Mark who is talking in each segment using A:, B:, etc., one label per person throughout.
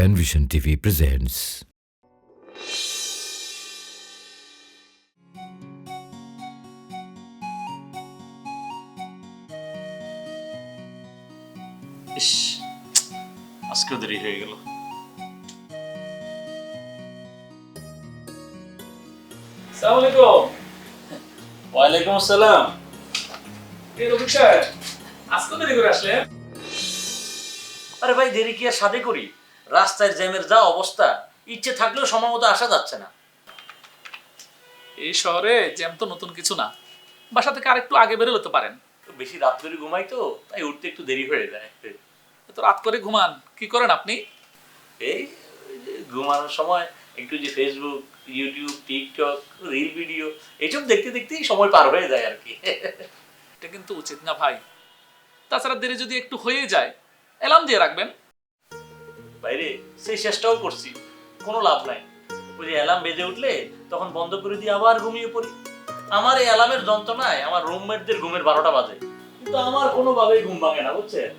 A: Penvision TV presents.
B: ইস আজকেও দেরি হয়ে গেল।
C: সালাম আলাইকুম।
B: ওয়ালাইকুম আসসালাম।
C: এই রফিক সাহেব আজকে দেরি করে আসলে
B: আরে ভাই দেরি কি আর সাথে করি? রাস্তায় জ্যামের যা অবস্থা ইচ্ছে থাকলেও সময় মতো আসা যাচ্ছে না।
C: এই শহরে জ্যাম তো নতুন কিছু না। বাসা থেকে আরেকটু আগে বেরোলে তো পারেন।
B: বেশি রাত করে ঘুমাই তো তাই উঠতে একটু দেরি হয়ে যায়।
C: এত রাত করে ঘুমান কি করেন আপনি?
B: এই ঘুমানোর সময় একটু যে Facebook YouTube TikTok reel video এইসব দেখতে দেখতেই সময় পার হয়ে যায় আর কি।
C: এটা কিন্তু উচিত না ভাই। তাছাড়া দেরি যদি একটু হয়ে যায় অ্যালার্ম দিয়ে রাখবেন।
B: বাইরে, সেই চেষ্টাও করছি। কোনো লাভ নাই। ওই যে অ্যালার্ম বেজে উঠলে তখন বন্ধ করে দিয়ে আবার ঘুমিয়ে পড়ি। আমার এই অ্যালার্মের যন্ত্রণায় আমার রুমমেটদের ঘুমের বারোটা বাজে। কিন্তু আমার কোনোভাবেই ঘুম ভাঙে না, বুঝছেন?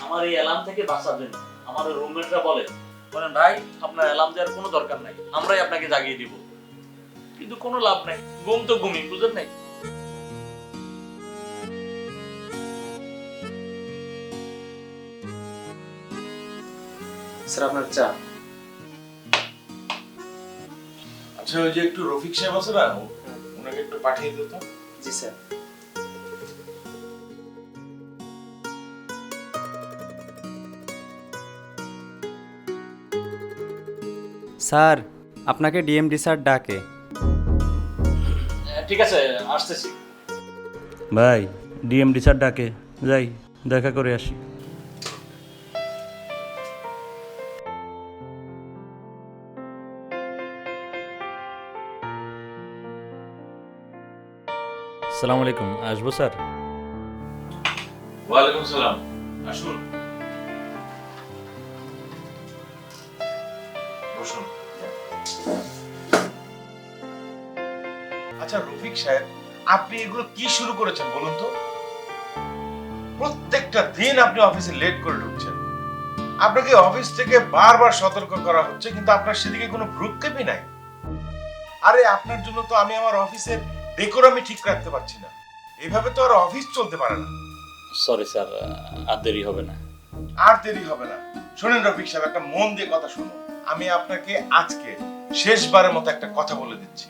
B: আমার এই অ্যালার্ম থেকে বাঁচার জন্য আমার রুমমেটরা বলে, বলেন, ভাই, আপনার অ্যালার্ম দেওয়ার কোনো দরকার নাই। আমরাই আপনাকে জাগিয়ে দিব। কিন্তু কোনো লাভ নাই। ঘুম তো ঘুমি বুঝেন নাই?
D: স্যার আপনার চা।
E: আচ্ছা ওই যে একটু রফিক সাহেব আছে না ওনাকে একটু পাঠিয়ে দিত
D: জি স্যার। স্যার আপনাকে ডিএমডি স্যার ডাকে।
B: ঠিক আছে আসতেছি।
F: ভাই ডিএমডি স্যার ডাকে। যাই দেখা করে আসি। সালাম আলাইকুম আসব স্যার।
E: ওয়ালাইকুম সালাম আসুন। বসুন। আচ্ছা রফিক সাহেব আপনি এগুলো কি শুরু করেছেন বলুন তো? প্রত্যেকটা দিন আপনি অফিসে লেট করে ঢুকছেন। আপনাকে অফিস থেকে বারবার সতর্ক করা হচ্ছে কিন্তু আপনার সেদিকে কোনো ভ্রুক্ষেপই নাই। আরে আপনার জন্য তো আমি আমার অফিসের ডেকোর আমি ঠিক রাখতে পারছি না। এভাবে তো আর অফিস চলতে পারে না।
B: সরি স্যার আর দেরি হবে না।
E: আর দেরি হবে না। শোনেন রফিক সাহেব একটা মন দিয়ে কথা শুনুন। আমি আপনাকে আজকে শেষবারের মতো একটা কথা বলে দিচ্ছি।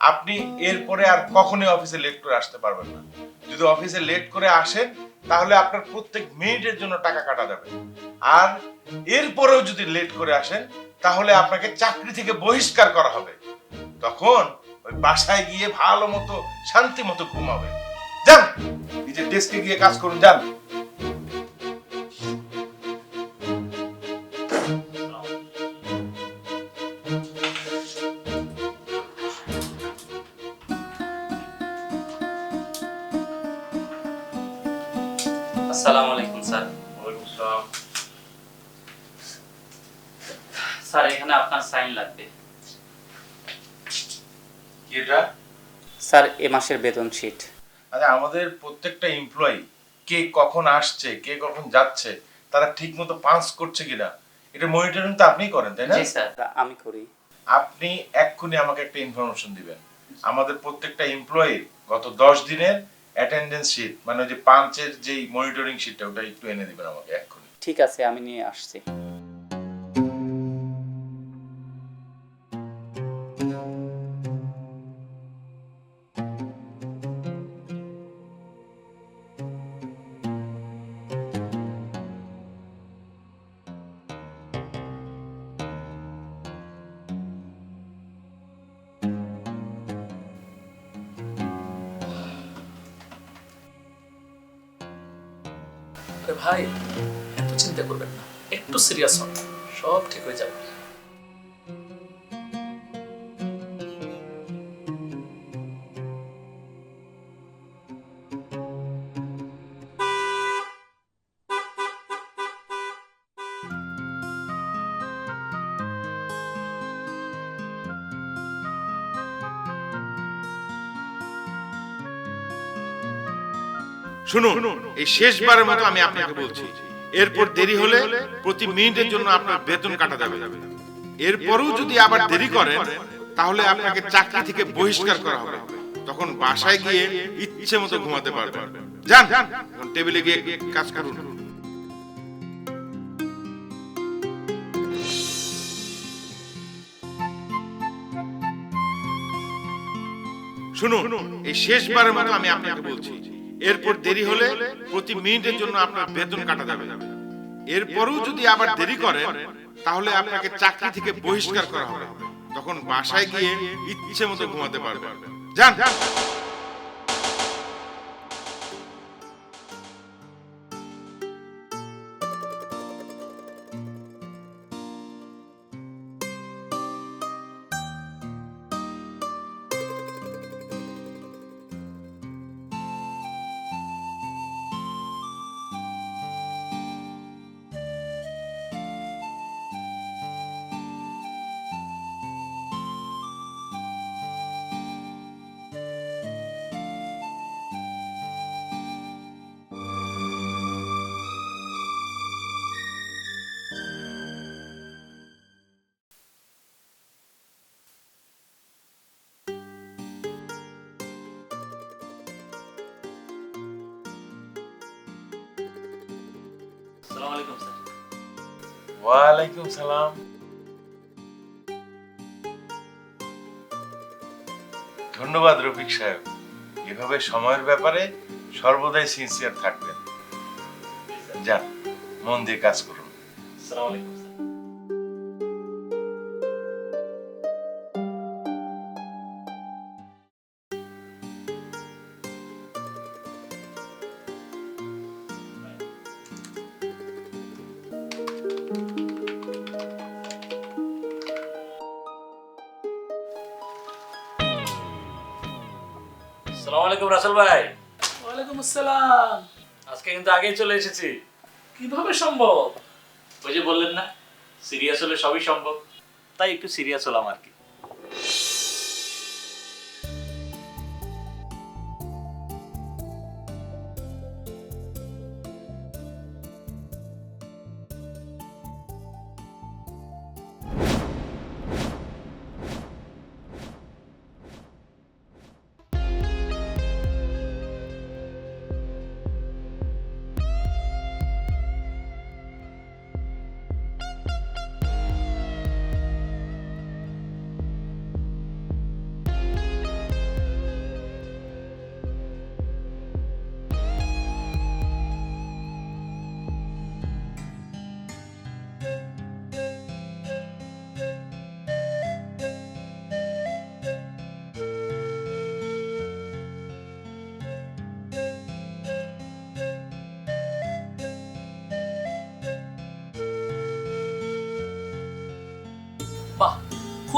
E: আপনি এরপরে আর কখনোই অফিসে লেট করে আসতে পারবেন না। যদি অফিসে লেট করে আসেন তাহলে আপনার প্রত্যেক মিনিটের জন্য টাকা কাটা যাবে। আর এরপরেও যদি লেট করে আসেন তাহলে আপনাকে চাকরি থেকে বহিষ্কার করা হবে। তখন ওই বাসায় গিয়ে ভালো মতো শান্তি মতো ঘুমাবে। যান নিজের ডেস্কে গিয়ে কাজ করুন যান।
D: আসসালামু আলাইকুম স্যার।
B: ওয়ালাইকুম আসসালাম
D: স্যার এখানে আপনার সাইন লাগবে।
E: এটা?
D: স্যার এ মাসের বেতন শিট
E: আচ্ছা আমাদের প্রত্যেকটা এমপ্লয়ি কে কখন আসছে কে কখন যাচ্ছে তারা ঠিক মতো পাঞ্চ করছে কিনা এটা মনিটরিং তো আপনিই করেন তাই না?
D: জি স্যার। আমি করি।
E: আপনি এক্ষুনি আমাকে একটা ইনফরমেশন দিবেন। আমাদের প্রত্যেকটা এমপ্লয়ি গত দশ দিনের অ্যাটেন্ডেন্স শিট মানে ওই যে পাঞ্চের যেই মনিটরিং শিটটা ওটা একটু এনে দিবেন আমাকে এক্ষুনি।
D: ঠিক আছে আমি নিয়ে আসছি।
C: ভাই এত চিন্তা করবেন না। একটু সিরিয়াস হন সব ঠিক হয়ে যাবে।
E: শুনুন এই শেষবারের মতো আমি আপনাকে বলছি এরপর দেরি হলে প্রতি মিনিটের জন্য আপনার বেতন কাটা যাবে। এরপরও যদি আবার দেরি করেন তাহলে আপনাকে চাকরি থেকে বহিষ্কার করা হবে। তখন বাসায় গিয়ে ইচ্ছে মতো ঘুমাতে পারবেন। যান টেবিলে গিয়ে কাজ করুন। শুনুন এই শেষবারের মতো আমি আপনাকে বলছি এরপর দেরি হলে প্রতি মিনিটের জন্য আপনার বেতন কাটা যাবে। এরপরও যদি আবার দেরি করে তাহলে আপনাকে চাকরি থেকে বহিষ্কার করা হবে। তখন বাসায় গিয়ে ইচ্ছে মতো ঘুমাতে পারবে যান।
B: আলাইকুম স্যার।
E: ওয়ালাইকুম সালাম। ধন্যবাদ রফিক সাহেব। এভাবে সময়ের ব্যাপারে সর্বদাই সিনসিয়ার থাকবেন। যান মন দিয়ে কাজ করুন।
B: আসসালামু আলাইকুম আলাইকুম রাসেল ভাই।
C: ওয়ালাইকুম আসসালাম।
B: আজকে কিন্তু আগেই চলে এসেছি।
C: কীভাবে সম্ভব?
B: ওই যে বললেন না সিরিয়াস হলে সবই সম্ভব। তাই একটু সিরিয়াস হলাম আর কি।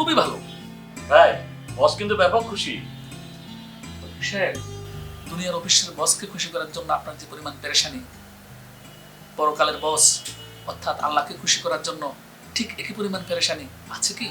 C: খুবই ভালো।
B: ভাই বস কিন্তু ব্যাপক খুশি।
C: দুনিয়ার অফিসের বসকে খুশি করার জন্য আপনার যে পরিমাণ পেরেশানি, পরকালের বস অর্থাৎ আল্লাহকে খুশি করার জন্য ঠিক একই পরিমাণ পেরেশানি আছে কি?